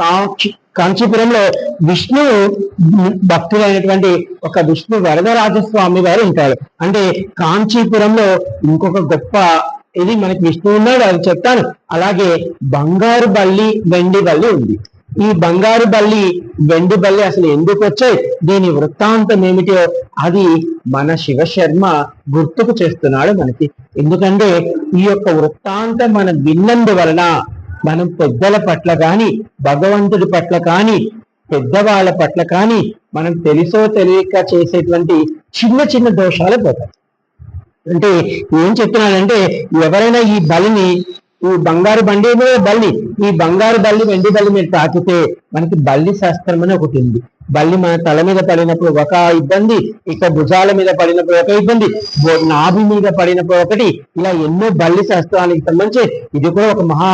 కాంచి కాంచీపురంలో విష్ణు భక్తులైనటువంటి ఒక విష్ణు వరదరాజస్వామి గారు ఉంటారు. అంటే కాంచీపురంలో ఇంకొక గొప్ప ఇది మనకి విష్ణు ఉన్నాడు అది చెప్తాను. అలాగే బంగారు బల్లి వెండి బల్లి ఉంది. ఈ బంగారు బల్లి వెండి బల్లి అసలు ఎందుకు వచ్చాయి? దీని వృత్తాంతం ఏమిటో అది మన శివశర్మ గుర్తుకు చేస్తున్నాడు మనకి. ఎందుకంటే ఈ యొక్క వృత్తాంతం మనం విన్నందువలన మనం పెద్దల పట్ల కానీ భగవంతుడి పట్ల కానీ పెద్దవాళ్ళ పట్ల కానీ మనం తెలుసో తెలియక చేసేటువంటి చిన్న చిన్న దోషాలు పోతాయి. అంటే ఏం చెప్తున్నానంటే ఎవరైనా ఈ బలిని ఈ బంగారు బండి బల్లి ఈ బంగారు బల్లి వెండి బల్లి మీద తాకితే మనకి బల్లి శాస్త్రం అని ఒకటి ఉంది. బల్లి మన తల మీద పడినప్పుడు ఒక ఇబ్బంది ఇక భుజాల మీద పడినప్పుడు ఒక ఇబ్బంది నాభి మీద పడినప్పుడు ఒకటి. ఇలా ఎన్నో బల్లి శాస్త్రానికి సంబంధించి ఇది కూడా ఒక మహా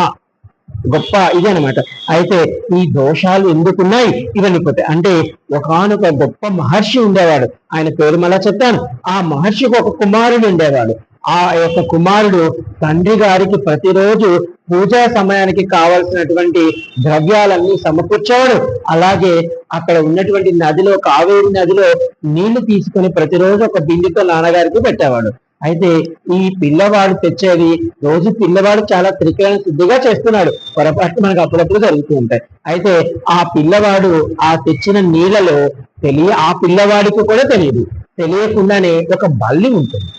గొప్ప ఇది అనమాట అయితే ఈ దోషాలు ఎందుకున్నాయి? ఇవన్నీ పోతాయి అంటే ఒకనొక గొప్ప మహర్షి ఉండేవాడు. ఆయన పేరు మళ్ళా చెప్తాను. ఆ మహర్షికి ఒక కుమారుడు ఉండేవాడు. ఆ యొక్క కుమారుడు తండ్రి గారికి ప్రతిరోజు పూజా సమయానికి కావలసినటువంటి ద్రవ్యాలన్నీ సమకూర్చేవాడు. అలాగే అక్కడ ఉన్నటువంటి నదిలో కావేరి నదిలో నీళ్ళు తీసుకొని ప్రతిరోజు ఒక బిందుతో నాన్నగారికి పెట్టేవాడు. అయితే ఈ పిల్లవాడు తెచ్చేది రోజు పిల్లవాడు చాలా త్రికరణ శుద్ధిగా చేస్తున్నాడు. పొరపాటు మనకు అప్పుడప్పుడు జరుగుతూ ఉంటాయి. అయితే ఆ పిల్లవాడు ఆ తెచ్చిన నీళ్ళలో తెలియ ఆ పిల్లవాడికి కూడా తెలియదు. తెలియకుండానే ఒక బల్లి ఉంటుంది.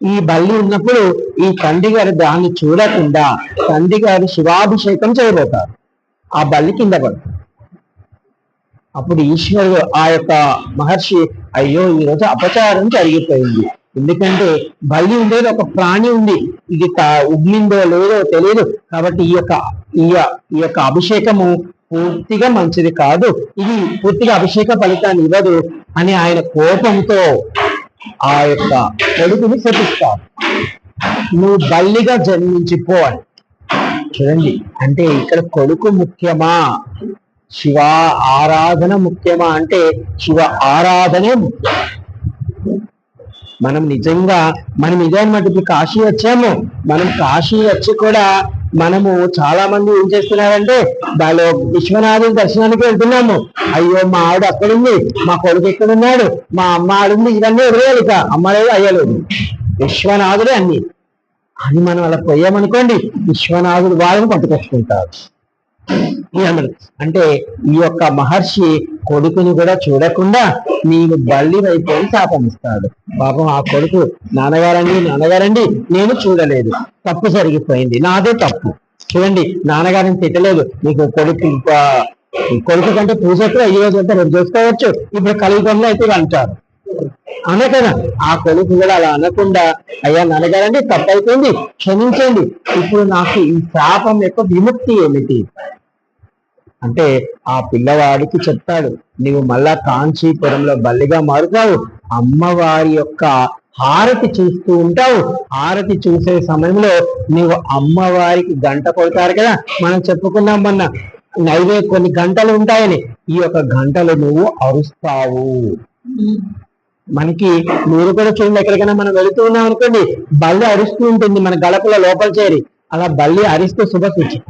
ఈ బల్లి ఉన్నప్పుడు ఈ తండ్రి గారు దాన్ని చూడకుండా తండ్రి గారు శివాభిషేకం చేయబోతారు. ఆ బల్లి కింద పడుతుంది. అప్పుడు ఈశ్వరుడు ఆ యొక్క మహర్షి అయ్యో ఈ రోజు అపచారం జరిగిపోయింది. ఎందుకంటే బలి ఉండేది ఒక ప్రాణి ఉంది. ఇది ఉగ్లిందో లేదో తెలియదు కాబట్టి ఈ యొక్క ఈ ఈ యొక్క అభిషేకము పూర్తిగా మంచిది కాదు. ఇది పూర్తిగా అభిషేక ఫలితాన్ని ఇవ్వదు అని ఆయన కోపంతో ఆ యొక్క కొడుకుని శపిస్తాడు. నువ్వు బల్లిగా జన్మించిపో అని. చూడండి అంటే ఇక్కడ కొడుకు ముఖ్యమా? శివ ఆరాధన ముఖ్యమా? అంటే శివ ఆరాధనే ముఖ్యం. మనం నిజంగా మనం ఇదే అనమాట ఇప్పుడు కాశీ వచ్చాము. మనం కాశీ వచ్చి కూడా మనము చాలా మంది ఏం చేస్తున్నారంటే దానిలో విశ్వనాథుని దర్శనానికి వెళ్తున్నాము. అయ్యో మా ఆవిడ అక్కడుంది మా కొడుకు ఎక్కడున్నాడు మా అమ్మ ఆడుంది ఇవన్నీ వదిలేయాలి ఇక. అమ్మ లేదు అయ్యలేదు విశ్వనాథుడే అన్ని. అని మనం అలా పోయామనుకోండి విశ్వనాథుడు వాళ్ళని పట్టుకొచ్చుకుంటారు అంటే ఈ యొక్క మహర్షి కొడుకుని కూడా చూడకుండా నేను బల్లి వైపు శాపమిస్తాడు పాపం ఆ కొడుకు నాన్నగారండి నాన్నగారండి నేను చూడలేదు. తప్పు జరిగిపోయింది. నాదే తప్పు. చూడండి నాన్నగారిని తిట్టలేదు. నీకు కొడుకు ఇంకా కొడుకు కంటే పూజకు ఈ రోజు అంతా రేపు చేసుకోవచ్చు. ఇప్పుడు కలియుగంలో అయితే అంటారు. అనకదా ఆ కొడుకు కూడా అలా అనకుండా అయ్యా నాన్నగారండి తప్పైపోయింది క్షమించండి. ఇప్పుడు నాకు ఈ శాపం యొక్క విముక్తి ఏమిటి? అంటే ఆ పిల్లవాడికి చెప్తాడు నీవు మళ్ళా కాంచీపురంలో బల్లిగా మారుతావు. అమ్మవారి యొక్క హారతి చూస్తూ ఉంటావు. హారతి చూసే సమయంలో నీవు అమ్మవారికి గంట కొడతారు కదా? మనం చెప్పుకున్నాం మొన్న నైవే కొన్ని గంటలు ఉంటాయని. ఈ యొక్క గంటలు నువ్వు అరుస్తావు. మనకి మీరు కూడా చూడండి ఎక్కడికైనా మనం వెళుతూ ఉన్నాం అనుకోండి బల్లి అరుస్తూ ఉంటుంది మన గడపల లోపల చేరి. అలా బల్లి అరిస్తే శుభ సూచన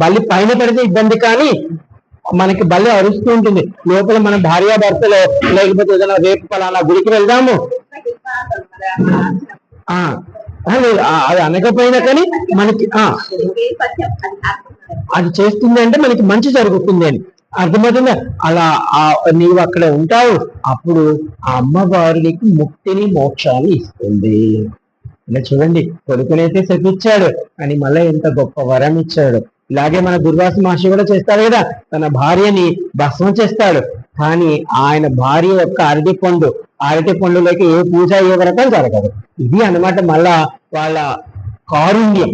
బల్లి పైన పడితే ఇబ్బంది కానీ మనకి బల్లి అరుస్తూ ఉంటుంది. లోపల మన భార్యాభర్తలో లేకపోతే ఏదైనా రేపు పలానా గుడికి వెళ్దాము. ఆ అది అనకపోయినా కానీ మనకి ఆ అది చేస్తుంది అంటే మనకి మంచి జరుగుతుంది అని. అర్థమవుతుందా? అలా ఆ నీవు అక్కడ ఉంటావు అప్పుడు ఆ అమ్మవారు నీకు ముక్తిని మోక్షాన్ని ఇస్తుంది. ఇలా చూడండి కొడుకునైతే శపించాడు అని మళ్ళీ ఎంత గొప్ప వరం ఇచ్చాడు. ఇలాగే మన దుర్వాస మహర్షి కూడా చేస్తాడు కదా తన భార్యని భస్మం చేస్తాడు. కానీ ఆయన భార్య యొక్క అరటి పండు అరటి పండులోకి ఏ పూజ ఏ వ్రతం జరగదు. ఇది అన్నమాట మళ్ళా వాళ్ళ కారుణ్యం.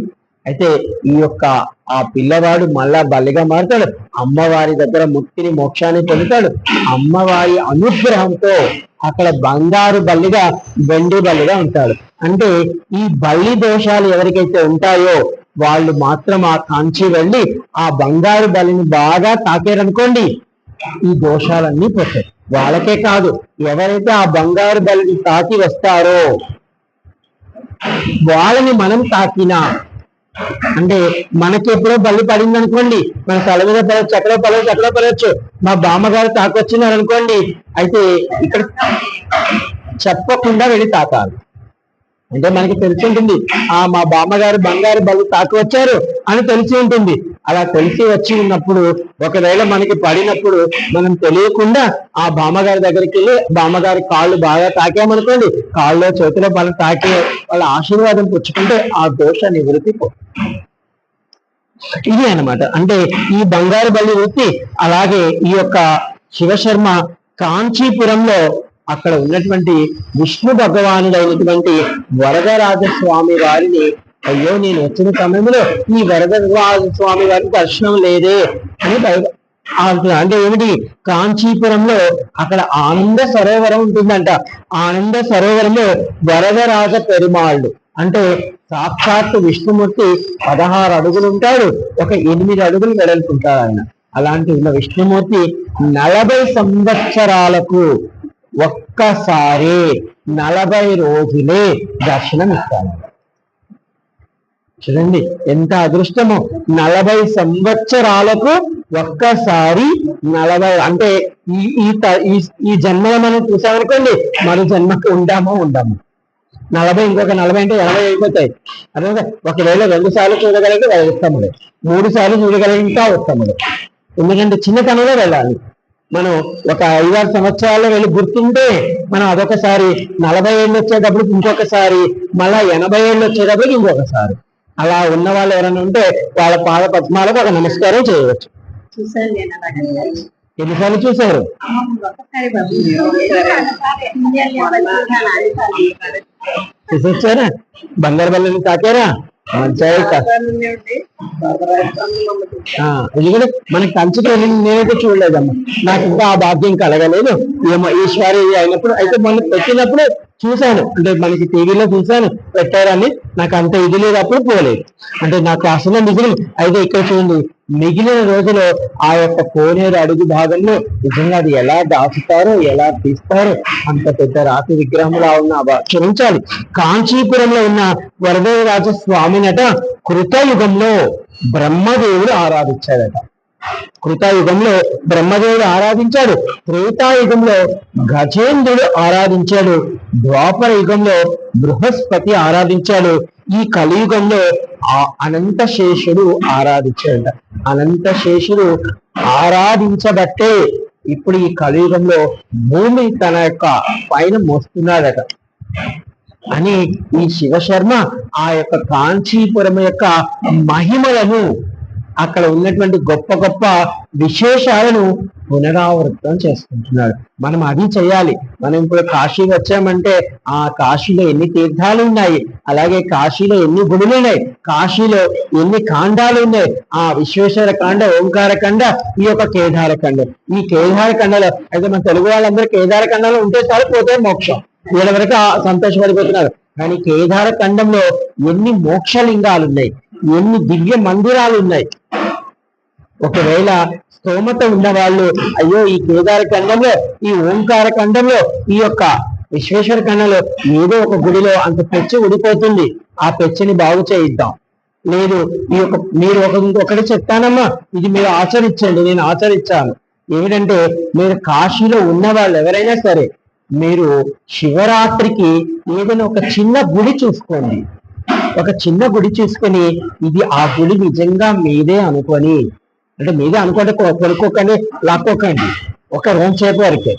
అయితే ఈ యొక్క ఆ పిల్లవాడు మళ్ళా బలిగా మారుతాడు. అమ్మవారి దగ్గర ముక్తిని మోక్షాన్ని పొందుతాడు. అమ్మవారి అనుగ్రహంతో అక్కడ బంగారు బల్లిగా వెండి బల్లిగా ఉంటాడు. అంటే ఈ బల్లి దోషాలు ఎవరికైతే ఉంటాయో వాళ్ళు మాత్రం ఆ కాంచి వెళ్ళి ఆ బంగారు బలిని బాగా తాకారనుకోండి ఈ దోషాలన్నీ పోతాయి. వాళ్ళకే కాదు ఎవరైతే ఆ బంగారు బలిని తాకి వస్తారో వాళ్ళని మనం తాకినా అంటే మనకి ఎప్పుడో బల్లి పడింది అనుకోండి మన తల మీద పడవచ్చు ఎక్కడో పడవచ్చు ఎక్కడో పడవచ్చు మా బామ్మగారు తాకొచ్చినారు అనుకోండి అయితే ఇక్కడ చెప్పకుండా వెళ్ళి తాకాలి. అంటే మనకి తెలిసి ఉంటుంది ఆ మా బామ్మగారు బంగారు బల్లి తాకు వచ్చారు అని తెలిసి ఉంటుంది. అలా తెలిసి వచ్చి ఉన్నప్పుడు ఒకవేళ మనకి పడినప్పుడు మనం తెలియకుండా ఆ బామ్మగారి దగ్గరికి వెళ్ళి బామ్మగారి కాళ్ళు బాగా తాకామనుకోండి కాళ్ళు చేతిలో బలం తాకి వాళ్ళ ఆశీర్వాదం పుచ్చుకుంటే ఆ దోష నివృత్తి ఇది అన్నమాట. అంటే ఈ బంగారు బల్లి వృత్తి అలాగే ఈ యొక్క శివశర్మ కాంచీపురంలో అక్కడ ఉన్నటువంటి విష్ణు భగవానుడైనటువంటి వరదరాజ స్వామి వారిని అయ్యో నేను వచ్చిన సమయంలో ఈ వరదరాజ స్వామి వారికి దర్శనం లేదే అని అంటే ఏమిటి? కాంచీపురంలో అక్కడ ఆనంద సరోవరం ఉంటుందంట. ఆనంద సరోవరంలో వరదరాజ పెరుమాళ్ళు. అంటే సాక్షాత్ విష్ణుమూర్తి పదహారు అడుగులు ఉంటాడు. ఒక ఎనిమిది అడుగులు వెడల్పుంటాడు ఆయన అలాంటి ఉన్న విష్ణుమూర్తి నలభై సంవత్సరాలకు ఒక్కసారి నలభై రోజులే దర్శనం ఇస్తాడు చూడండి ఎంత అదృష్టమో. నలభై సంవత్సరాలకు ఒక్కసారి నలభై అంటే ఈ ఈ ఈ- జన్మలో మనం చూసామనుకోండి మరో జన్మకు ఉండామో ఉండాము నలభై ఇంకొక నలభై అంటే ఎనభై అయిపోతాయి. అదే ఒకవేళ రెండు సార్లు చూడగలిగితే అది ఉత్తముడు మూడు సార్లు చూడగలిగితే ఇంకా ఎందుకంటే చిన్నతనంలో వెళ్ళాలి. మనం ఒక ఐదారు సంవత్సరాల్లో వెళ్ళి గుర్తుంటే మనం అదొకసారి నలభై ఏళ్ళు వచ్చేటప్పుడు ఇంకొకసారి మళ్ళా ఎనభై ఏళ్ళు వచ్చేటప్పుడు ఇంకొకసారి. అలా ఉన్న వాళ్ళు ఎవరైనా ఉంటే వాళ్ళ పాద పద్మాలకు ఒక నమస్కారం చేయవచ్చు. ఎన్నిసార్లు చూశారు. చూసొచ్చారా? బంగారు బల్లని తాకారా? ఆ, ఇది కూడా మనకి కంచుకు నేనైతే చూడలేదమ్మా. నాకు ఇంకా ఆ భాగ్యం కలగలేదు. ఏమో ఈశ్వరి అయినప్పుడు అయితే మనం పెట్టినప్పుడు చూశాను. అంటే మనకి టీవీలో చూశాను. పెట్టారని నాకు అంత ఇది లేదు అప్పుడు పోలేదు. అంటే నాకు అసలు మిగిలి అయితే ఇక్కడ చూడండి మిగిలిన రోజులో ఆ యొక్క కోనేరు అడుగు భాగంలో నిజంగా అది ఎలా దాచుతారో ఎలా తీస్తారో అంత పెద్ద రాతి విగ్రహంలా ఉన్న ఆ క్షమించాలి. కాంచీపురంలో ఉన్న వరదరాజ స్వామినట కృతయుగంలో బ్రహ్మదేవుడు ఆరాధించాడట. కృతాయుగంలో బ్రహ్మదేవుడు ఆరాధించాడు. త్రేతాయుగంలో గజేంద్రుడు ఆరాధించాడు. ద్వాపర యుగంలో బృహస్పతి ఆరాధించాడు. ఈ కలియుగంలో ఆ అనంత శేషుడు ఆరాధించాడట. అనంత శేషుడు ఆరాధించబట్టే ఇప్పుడు ఈ కలియుగంలో భూమి తన యొక్క పైన మోస్తున్నాడట. అని ఈ శివశర్మ ఆ యొక్క కాంచీపురం యొక్క మహిమలను అక్కడ ఉన్నటువంటి గొప్ప గొప్ప విశేషాలను పునరావృతం చేసుకుంటున్నాడు. మనం అది చేయాలి. మనం ఇప్పుడు కాశీ వచ్చామంటే ఆ కాశీలో ఎన్ని తీర్థాలు ఉన్నాయి? అలాగే కాశీలో ఎన్ని గుడులు ఉన్నాయి? కాశీలో ఎన్ని కాండాలు ఉన్నాయి? ఆ విశ్వేశ్వర కాండ ఓంకార కండ ఈ యొక్క కేదార కండ. ఈ కేదార కండలో అయితే మన తెలుగు వాళ్ళందరూ కేదార కండలో ఉంటే చాలు పోతే మోక్షం. వీళ్ళ వరకు సంతోషపడిపోతున్నారు. కానీ కేదార ఖండంలో ఎన్ని మోక్షలింగాలు ఉన్నాయి? ఎన్ని దివ్య మందిరాలు ఉన్నాయి? ఒకవేళ స్తోమత ఉన్నవాళ్ళు అయ్యో ఈ కేదార ఖండంలో ఈ ఓంకార ఖండంలో ఈ యొక్క విశ్వేశ్వర ఖండంలో ఏదో ఒక గుడిలో అంత పెచ్చి ఉడిపోతుంది ఆ పెచ్చని బాగు చేయిద్దాం. లేదు ఈ యొక్క మీరు ఒక ఇంకొకటి చెప్తానమ్మా ఇది మీరు ఆచరించండి నేను ఆచరించాను ఏమిటంటే మీరు కాశీలో ఉన్న వాళ్ళు ఎవరైనా సరే మీరు శివరాత్రికి ఏదైనా ఒక చిన్న గుడి చూసుకోండి. ఒక చిన్న గుడి చూసుకొని ఇది ఆ గుడి నిజంగా మీదే అనుకొని అంటే మీదే అనుకుంటే కొనుక్కోకండి లాక్కోకండి. ఒక రోజు సేపు వరకే.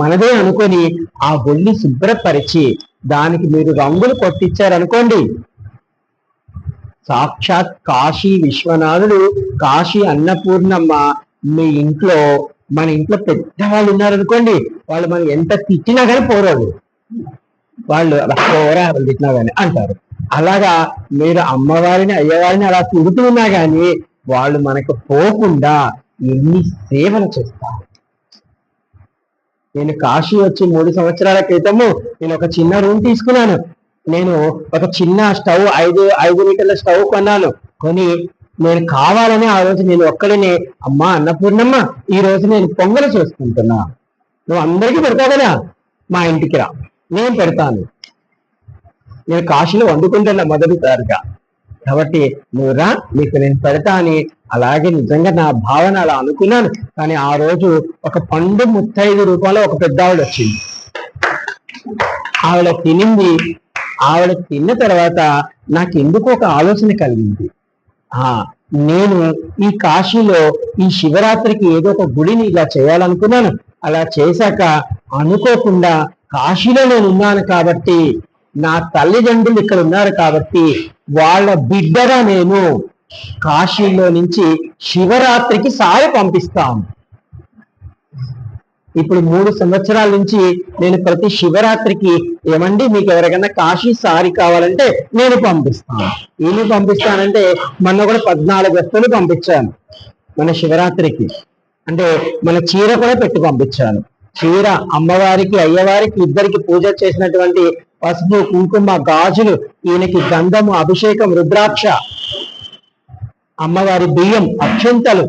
మనదే అనుకొని ఆ గుడిని శుభ్రపరిచి దానికి మీరు రంగులు కొట్టించారనుకోండి. సాక్షాత్ కాశీ విశ్వనాథుడు కాశీ అన్నపూర్ణమ్మ మీ ఇంట్లో మన ఇంట్లో పెద్దవాళ్ళు ఉన్నారనుకోండి వాళ్ళు మనం ఎంత తిట్టినా కానీ పోరాడు వాళ్ళు అలా పోరా వాళ్ళు తిట్టినా కానీ అంటారు. అలాగా మీరు అమ్మవారిని అయ్యవారిని అలా తిడుతూ ఉన్నా కానీ వాళ్ళు మనకు పోకుండా ఎన్ని సేవలు చేస్తారు? నేను కాశీ వచ్చి మూడు సంవత్సరాల క్రితము నేను ఒక చిన్న రూమ్ తీసుకున్నాను. నేను ఒక చిన్న స్టవ్ ఐదు ఐదు లీటర్ల స్టవ్ కొన్నాను. కొని నేను కావాలని ఆ రోజు నేను ఒక్కడినే అమ్మా అన్నపూర్ణమ్మ ఈ రోజు నేను పొంగలు చేసుకుంటున్నా. నువ్వు అందరికీ పెడతావు కదా? మా ఇంటికి రా. నేను పెడతాను. నేను కాశీలో వండుకుంటున్నా మొదటిసారిగా కాబట్టి నువ్వు రా నీకు నేను పెడతా అని అలాగే నిజంగా నా భావన అలా అనుకున్నాను. కానీ ఆ రోజు ఒక పండు ముత్తైదు రూపాయలు ఒక పెద్ద ఆవిడ వచ్చింది. ఆవిడ తినింది. ఆవిడ తిన్న తర్వాత నాకు ఎందుకు ఒక ఆలోచన కలిగింది? ఆ నేను ఈ కాశీలో ఈ శివరాత్రికి ఏదో ఒక గుడిని ఇలా చేయాలనుకున్నాను. అలా చేశాక అనుకోకుండా కాశీలో నేను ఉన్నాను కాబట్టి నా తల్లిదండ్రులు ఇక్కడ ఉన్నారు కాబట్టి వాళ్ళ బిడ్డగా నేను కాశీలో నుంచి శివరాత్రికి సారి పంపిస్తాను ఇప్పుడు మూడు సంవత్సరాల నుంచి నేను ప్రతి శివరాత్రికి ఏమండి మీకు ఎవరికైనా కాశీ సారి కావాలంటే నేను పంపిస్తాను. ఏమి పంపిస్తానంటే మొన్న కూడా పద్నాలుగు వస్తువులు పంపించాను మన శివరాత్రికి. అంటే మన చీర కూడా పెట్టి పంపించాను. చీర అమ్మవారికి అయ్యవారికి ఇద్దరికి పూజ చేసినటువంటి పసుపు కుంకుమ గాజులు ఈయనకి గంధము అభిషేకం రుద్రాక్ష. అమ్మవారి బియ్యం అక్షంతలు.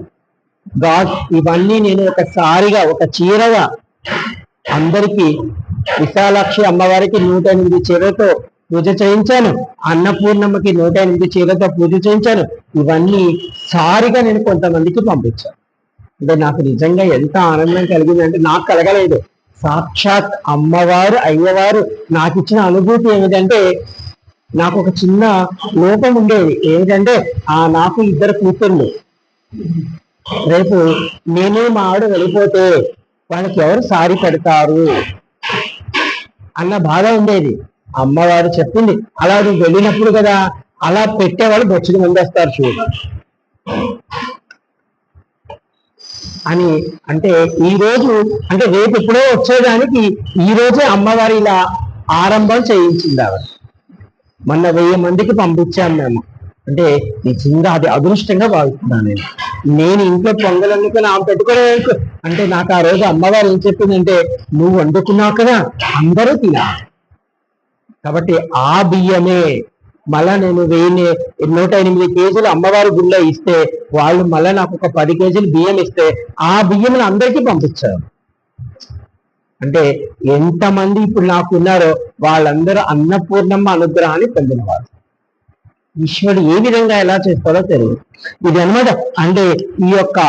గాజు ఇవన్నీ నేను ఒకసారిగా ఒక చీరగా అందరికి విశాలాక్షి అమ్మవారికి నూట ఎనిమిది చీరతో పూజ చేయించాను. అన్నపూర్ణమ్మకి నూట ఎనిమిది చీరతో పూజ చేయించాను. ఇవన్నీ సారిగా నేను కొంతమందికి పంపించాను. అంటే నాకు నిజంగా ఎంత ఆనందం కలిగింది అంటే నాకు కలగలేదు. సాక్షాత్ అమ్మవారు అయ్యవారు నాకు ఇచ్చిన అనుభూతి ఏమిటంటే నాకు ఒక చిన్న లోపం ఉండేది. ఏమిటంటే ఆ నాకు ఇద్దరు కూతుర్లు. రేపు నేను మా ఆవిడ వెళ్ళిపోతే వాళ్ళకి ఎవరు సారి పెడతారు? అన్న బాధ ఉండేది. అమ్మవారు చెప్పింది అలా నువ్వు వెళ్ళినప్పుడు కదా అలా పెట్టేవాళ్ళు బొచ్చుడు మంది వస్తారు చూడు. అని అంటే ఈ రోజు అంటే రేపు ఇప్పుడే వచ్చేదానికి ఈ రోజే అమ్మవారి ఇలా ఆరంభం చేయించింది ఆవిడ. మొన్న వెయ్యి మందికి పంపించాం మేము. అంటే నిజంగా అది అదృష్టంగా భావిస్తున్నాను నేను. నేను ఇంట్లో పొంగల్ వండుకొని ఆమె పెట్టుకోవడం అంటే నాకు ఆ రోజు అమ్మవారు ఏం చెప్పిందంటే నువ్వు వండుకున్నావు కదా అందరూ తినాలి. కాబట్టి ఆ బియ్యమే మళ్ళా నేను వెయ్యి నూట ఎనిమిది కేజీలు అమ్మవారి గుళ్ళో ఇస్తే వాళ్ళు మళ్ళీ నాకు ఒక పది కేజీలు బియ్యం ఇస్తే ఆ బియ్యం అందరికీ పంపించారు. అంటే ఎంతమంది ఇప్పుడు నాకు ఉన్నారో వాళ్ళందరూ అన్నపూర్ణమ్మ అనుగ్రహాన్ని పొందినవారు. ఈశ్వరుడు ఏ విధంగా ఎలా చేస్తాడో తెలియదు. ఇది అన్నమాట అంటే ఈ యొక్క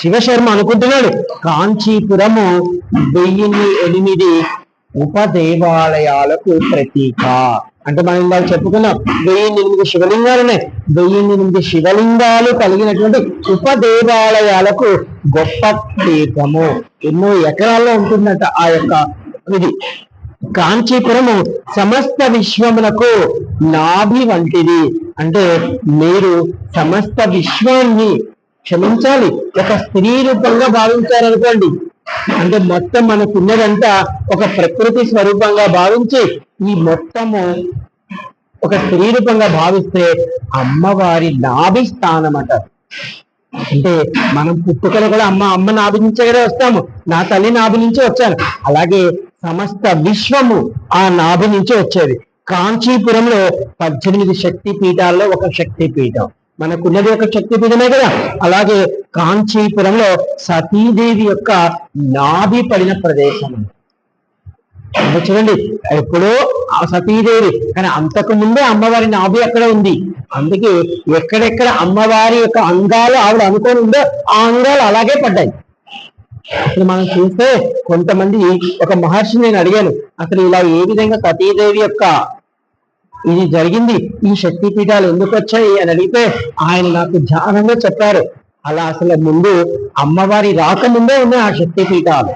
శివశర్మ అనుకుంటున్నాడు కాంచీపురము వెయ్యి ఎనిమిది ఉపదేవాలయాలకు ప్రతీక. అంటే మనం ఇందాక చెప్పుకున్నాం వెయ్యి ఎనిమిది శివలింగాలు ఉన్నాయి వెయ్యి ఎనిమిది శివలింగాలు కలిగినటువంటి ఉపదేవాలయాలకు గొప్ప పీఠము. ఎన్నో ఎకరాల్లో ఉంటుందట ఆ యొక్క ఇది. కాంచీపురము సమస్త విశ్వములకు నాభి వంటిది. అంటే మీరు సమస్త విశ్వాన్ని క్షమించాలి. ఒక స్త్రీ రూపంగా భావించారనుకోండి అంటే మొత్తం మనకున్నదంతా ఒక ప్రకృతి స్వరూపంగా భావించి ఈ మొత్తము ఒక స్త్రీ రూపంగా భావిస్తే అమ్మవారి నాభి స్థానం అంటారు అంటే మనం పుట్టుకలు కూడా అమ్మ అమ్మ నాభి నుంచే కదా వస్తాము. నా తల్లి నాభి నుంచి వచ్చాను. అలాగే సమస్త విశ్వము ఆ నాభి నుంచి వచ్చేది. కాంచీపురంలో పద్దెనిమిది శక్తి పీఠాల్లో ఒక శక్తి పీఠం మనకున్నది ఒక శక్తి పీఠమే కదా. అలాగే కాంచీపురంలో సతీదేవి యొక్క నాభి పడిన ప్రదేశం చూడండి ఎప్పుడో సతీదేవి కానీ అంతకు ముందే అమ్మవారి నాభి అక్కడ ఉంది. అందుకే ఎక్కడెక్కడ అమ్మవారి యొక్క అంగాలు ఆవిడ అనుకొని ఉందో ఆ అంగాలు అలాగే పడ్డాయి. అసలు మనం చూస్తే కొంతమంది ఒక మహర్షిని నేను అడిగాను అసలు ఇలా ఏ విధంగా సతీదేవి యొక్క ఇది జరిగింది. ఈ శక్తి పీఠాలు ఎందుకు వచ్చాయి అని అడిగితే ఆయన నాకు ధ్యానంగా చెప్పారు. అలా అసలు ముందు అమ్మవారి రాకముందే ఉన్నాయి ఆ శక్తి పీఠాలు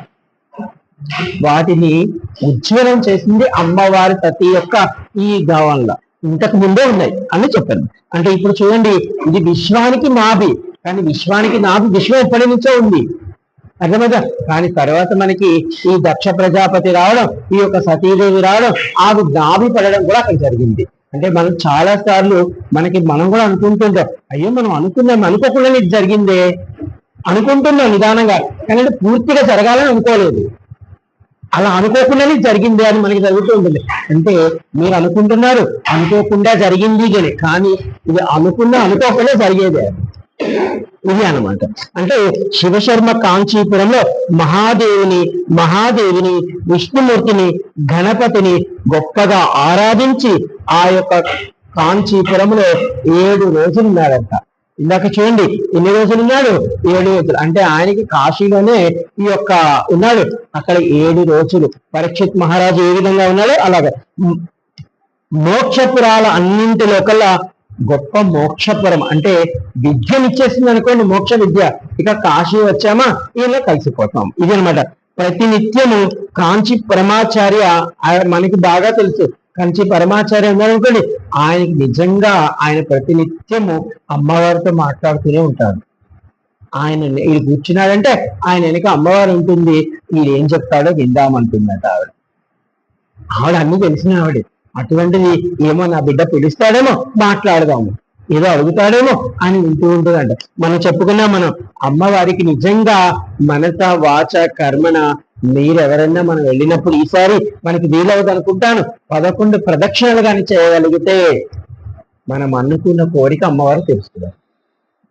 వాటిని ఉజ్వలం చేసింది అమ్మవారి ప్రతి యొక్క ఈ గవంలో ఇంతకు ముందే ఉన్నాయి అని చెప్పాను. అంటే ఇప్పుడు చూడండి ఇది విశ్వానికి నాభి. కానీ విశ్వానికి నాభి విశ్వం ఎప్పటి నుంచో ఉంది. అర్థమైందా? కానీ తర్వాత మనకి ఈ దక్ష ప్రజాపతి రావడం ఈ యొక్క సతీదేవి రావడం ఆ నాభి పడడం కూడా అక్కడ జరిగింది. అంటే మనం చాలా సార్లు మనకి మనం కూడా అనుకుంటుంటాం అయ్యో మనం అనుకున్నాం అనుకోకుండా ఇది జరిగిందే. అనుకుంటున్నాం నిదానంగా కానీ పూర్తిగా జరగాలని అనుకోలేదు. అలా అనుకోకుండానే జరిగింది అని మనకి జరుగుతూ ఉంటుంది. అంటే మీరు అనుకుంటున్నారు అనుకోకుండా జరిగింది కానీ కానీ ఇది అనుకున్నా అనుకోకుండా జరిగేదే. ఇది అన్నమాట. అంటే శివశర్మ కాంచీపురంలో మహాదేవుని మహాదేవిని విష్ణుమూర్తిని గణపతిని గొప్పగా ఆరాధించి ఆ యొక్క కాంచీపురంలో ఏడు రోజులు ఉన్నాడంట ఇందాక చూడండి ఎన్ని రోజులు ఉన్నాడు? ఏడు రోజులు. అంటే ఆయనకి కాశీలోనే ఈ యొక్క ఉన్నాడు. అక్కడ ఏడు రోజులు. పరీక్షిత్ మహారాజు ఏ విధంగా ఉన్నాడో అలాగే. మోక్షపురాల అన్నింటిలో కల్లా గొప్ప మోక్షపురం. అంటే విద్యనిచ్చేసింది అనుకోండి మోక్ష విద్య. ఇక కాశీ వచ్చామా? ఈయన కలిసిపోతాం. ఇది అనమాట ప్రతి నిత్యము కాంచి పరమాచార్య మనకి బాగా తెలుసు. కంచి పరమాచార్య ఉన్నారనుకోండి ఆయనకి నిజంగా ఆయన ప్రతి నిత్యము అమ్మవారితో మాట్లాడుతూనే ఉంటాడు ఆయన ఇది కూర్చున్నాడంటే ఆయన వెనక అమ్మవారు ఉంటుంది. ఈయన ఏం చెప్తాడో విందామంటుందట ఆవిడ. ఆవిడ అన్ని తెలిసిన ఆవిడ. అటువంటిది ఏమో నా బిడ్డ పిలుస్తాడేమో మాట్లాడదాము. ఏదో అడుగుతాడేమో అని వింటూ ఉంటుందంట. మనం చెప్పుకున్నా మనం అమ్మవారికి నిజంగా మనస వాచ కర్మన మీరెవరన్నా మనం వెళ్ళినప్పుడు ఈసారి మనకి వీలవుతుంది అనుకుంటాను పదకొండు ప్రదక్షిణలు కానీ చేయగలిగితే మనం అనుకున్న కోరిక అమ్మవారు తెలుసుకున్నారు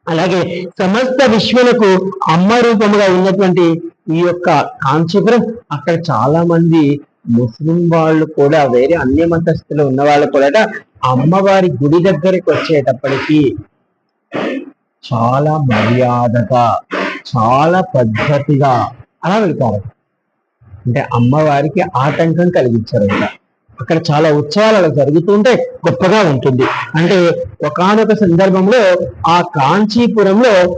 అలాగే సమస్త విశ్వలకు అమ్మ రూపముగా ఉన్నటువంటి ఈ యొక్క కాంచీపురం అక్కడ చాలా మంది ముస్లిం వాళ్ళు కూడా వేరే అన్ని మతస్థులు ఉన్న వాళ్ళు కూడా అమ్మవారి గుడి దగ్గరికి వచ్చేటప్పటికి చాలా మర్యాదగా చాలా పద్ధతిగా అలా వెళ్తారు. అంటే అమ్మవారికి ఆటంకం కలిగించారు అక్కడ చాలా ఉత్సవాలు అలా జరుగుతుంటే గొప్పగా ఉంటుంది. అంటే ఒకానొక సందర్భంలో ఆ కాంచీపురంలో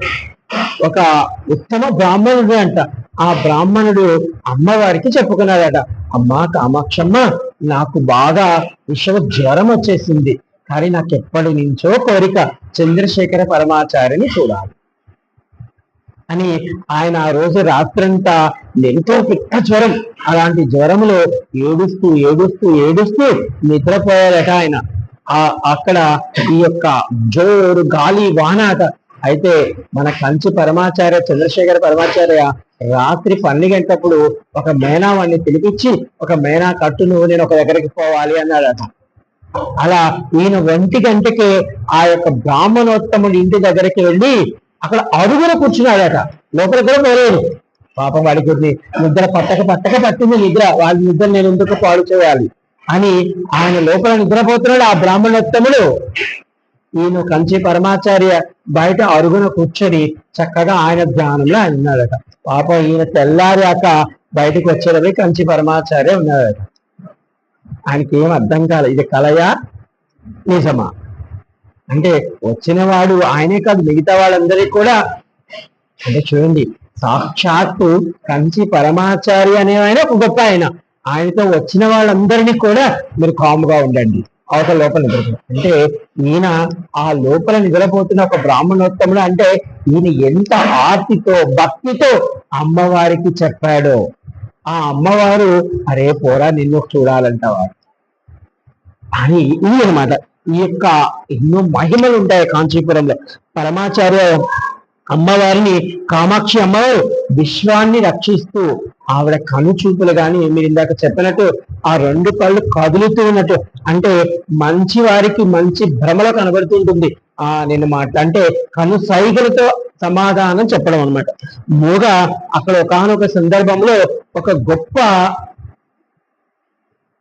ఒక ఉత్తమ బ్రాహ్మణుడు అంట. ఆ బ్రాహ్మణుడు అమ్మవారికి చెప్పుకున్నాడట అమ్మా కామాక్షమ్మ నాకు బాగా విషమ జ్వరం వచ్చేసింది. కానీ నాకు ఎప్పటి నుంచో కోరిక చంద్రశేఖర పరమాచార్యని చూడాలి. అని ఆయన ఆ రోజు రాత్రంతా ఎంతో పెద్ద జ్వరం. అలాంటి జ్వరంలో ఏడుస్తూ ఏడుస్తూ ఏడుస్తూ నిద్రపోయాడట ఆయన. ఆ అక్కడ ఈ యొక్క జోరు గాలి వానాట అయితే మన కంచి పరమాచార్య చంద్రశేఖర పరమాచార్య రాత్రి పన్నెండు గంటప్పుడు ఒక మేనా వాడిని పిలిపించి ఒక మేనా కట్టు నువ్వు నేను ఒక దగ్గరికి పోవాలి అన్నాడట. అలా ఈయన ఒంటి గంటకి ఆ యొక్క బ్రాహ్మణోత్తముడి ఇంటి దగ్గరికి వెళ్ళి అక్కడ అడుగున కూర్చున్నాడట. లోపల కూడా పోలేదు. పాపం వాడికి నిద్ర పట్టక పట్టక పట్టింది నిద్ర. వాళ్ళ నిద్ర నేను ఎందుకు పాడు చేయాలి? అని ఆయన లోపల నిద్రపోతున్నాడు ఆ బ్రాహ్మణోత్తముడు. ఈయన కంచి పరమాచార్య బయట అరుగున కూర్చొని చక్కగా ఆయన ధ్యానంలో ఆయన ఉన్నాడట. పాపం ఈయన తెల్లారాక బయటకు వచ్చేటవి కంచి పరమాచార్య ఉన్నాడట. ఆయనకి ఏం అర్థం కాలేదు ఇది కలయా? నిజమా? అంటే వచ్చిన వాడు ఆయనే కాదు మిగతా వాళ్ళందరికీ కూడా. అంటే చూడండి సాక్షాత్తు కంచి పరమాచార్య అనే ఆయన ఒక గొప్ప ఆయన. ఆయనతో వచ్చిన వాళ్ళందరినీ కూడా మీరు కాముగా ఉండండి. అవతల లోపల నిద్రపోతుంది. అంటే ఈయన ఆ లోపల నిద్రపోతున్న ఒక బ్రాహ్మణోత్తముడు అంటే ఈయన ఎంత ఆర్తితో భక్తితో అమ్మవారికి చెప్పాడో. ఆ అమ్మవారు అరే పోరా నిన్ను చూడాలంటవారు అని ఇది అనమాట ఈ యొక్క ఎన్నో మహిమలు ఉంటాయి కాంచీపురంలో. పరమాచార్య అమ్మవారిని కామాక్షి అమ్మవారు విశ్వాన్ని రక్షిస్తూ ఆవిడ కనుచూపులు గాని మీరు ఇందాక చెప్పినట్టు ఆ రెండు కళ్ళు కదులుతూ ఉన్నట్టు. అంటే మంచి వారికి మంచి భ్రమలో కనబడుతుంటుంది ఆ నేను మాట అంటే కను సైగలతో సమాధానం చెప్పడం అన్నమాట. మూగ అక్కడ ఒకనొక సందర్భంలో ఒక గొప్ప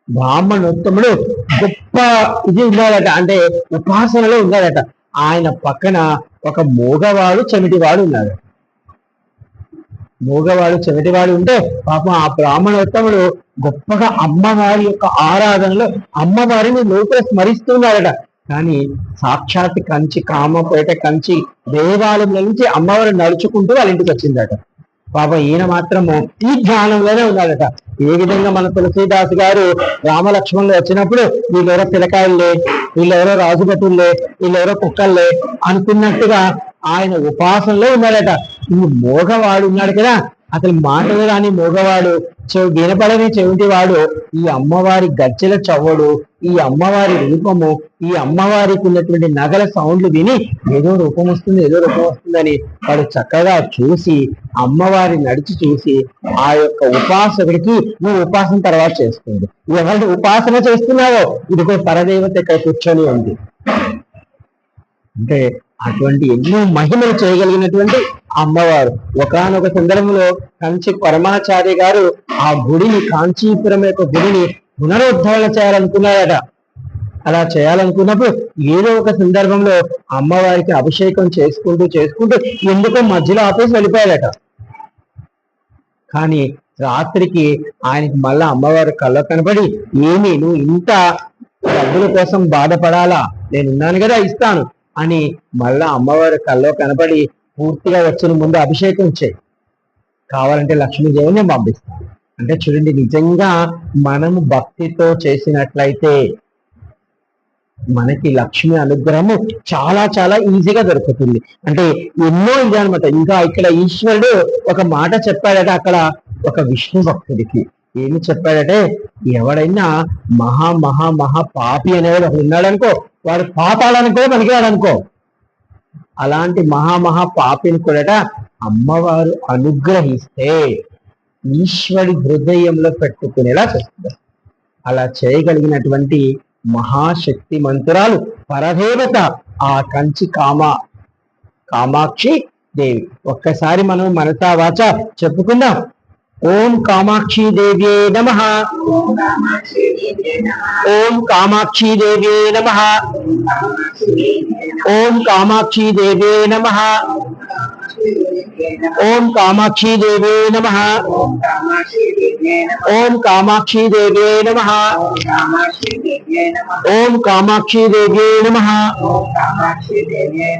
బ్రాహ్మణోత్తముడు గొప్ప ఇది ఉన్నాడట. అంటే ఉపాసనలో ఉన్నాడట. ఆయన పక్కన ఒక మూగవాడు చెమిటివాడు ఉన్నాడు. మూగవాడు చెమిటివాడు ఉంటే పాపం ఆ బ్రాహ్మణోత్తముడు గొప్పగా అమ్మవారి యొక్క ఆరాధనలో అమ్మవారిని లోపల స్మరిస్తున్నాడట. కానీ సాక్షాత్ కంచి కామపేట కంచి దేవాలయం నుంచి అమ్మవారు నడుచుకుంటూ వాళ్ళ ఇంటికి వచ్చిందట. పాపం ఈయన మాత్రము ఈ ధ్యానంలోనే ఉన్నాడట. ఏ విధంగా మన తులసీదాస్ గారు రామలక్ష్మణులు వచ్చినప్పుడు వీళ్ళెవరో పిలకాయల్లే వీళ్ళెవరో రాజుభటుల్లే వీళ్ళెవరో కుక్కల్లే అనుకున్నట్టుగా ఆయన ఉపాసనలో ఉన్నాడట. ఈ మోగవాడు ఉన్నాడు కదా అతని మాటలు రాని మోగవాడు చెవు వినపడని చెవిటి వాడు ఈ అమ్మవారి గజ్జెల చవ్వడు ఈ అమ్మవారి రూపము ఈ అమ్మవారికి ఉన్నటువంటి నగల సౌండ్లు విని ఏదో రూపం వస్తుంది ఏదో రూపం వస్తుందని వాడు చక్కగా చూసి అమ్మవారి నడిచి చూసి ఆ యొక్క ఉపాసకుడికి నువ్వు ఉపాసన తర్వాత చేస్తుంది. ఎవరి ఉపాసన చేస్తున్నావో ఇదిగో పరదేవత ఇక్కడ కూర్చొని ఉంది. అంటే అటువంటి ఎన్నో మహిమలు చేయగలిగినటువంటి అమ్మవారు. ఒకనొక సందర్భంలో కంచి పరమాచార్య గారు ఆ గుడిని కాంచీపురం యొక్క గుడిని పునరుద్ధరణ చేయాలనుకున్నారట. అలా చేయాలనుకున్నప్పుడు ఏదో ఒక సందర్భంలో అమ్మవారికి అభిషేకం చేసుకుంటూ చేసుకుంటూ ఎందుకో మధ్యలో ఆపేసి వెళ్ళిపోయాడట కానీ రాత్రికి ఆయనకి మళ్ళా అమ్మవారి కళ్ళ కనపడి ఏమి నువ్వు ఇంత డబ్బుల కోసం బాధపడాలా? నేనున్నాను కదా ఇస్తాను అని మళ్ళా అమ్మవారి కల్లో కనపడి పూర్తిగా వచ్చిన ముందు అభిషేకం చేయి. కావాలంటే లక్ష్మీదేవిని నేను పంపిస్తాను అంటే చూడండి నిజంగా మనము భక్తితో చేసినట్లయితే మనకి లక్ష్మి అనుగ్రహము చాలా చాలా ఈజీగా దొరుకుతుంది. అంటే ఎన్నో ఇది అనమాట ఇంకా ఇక్కడ ఈశ్వరుడు ఒక మాట చెప్పాడట అక్కడ ఒక విష్ణు భక్తుడికి. ఏమి చెప్పాడంటే ఎవడైనా మహా మహా మహా పాపి అనేవాడు ఒకడు ఉన్నాడనుకో వాడు పాపాలనుకో పనికిరాడనుకో అలాంటి మహా మహా పాపిని కూడా అమ్మవారు అనుగ్రహిస్తే ఈశ్వరి హృదయంలో పెట్టుకునేలా చేస్తుంది అలా చేయగలిగినటువంటి మహాశక్తి మంతురాలు పరదేవత ఆ కంచి కామ కామాక్షి దేవి. ఒక్కసారి మనం మనతా వాచ చెప్పుకుందాం. ఓం కామాక్షి దేవ్యే నమ ఓం కామాక్షి దేవ్యే నమః. ఓం కామాక్షి దేవ్యే నమ ఓం కామాక్షి దేవ్యే నమః. ఓం కామాక్షి దేవ్యే నమ ఓం కామాక్షి దేవ్యే నమః. ఓం కామాక్షి దేవ్యే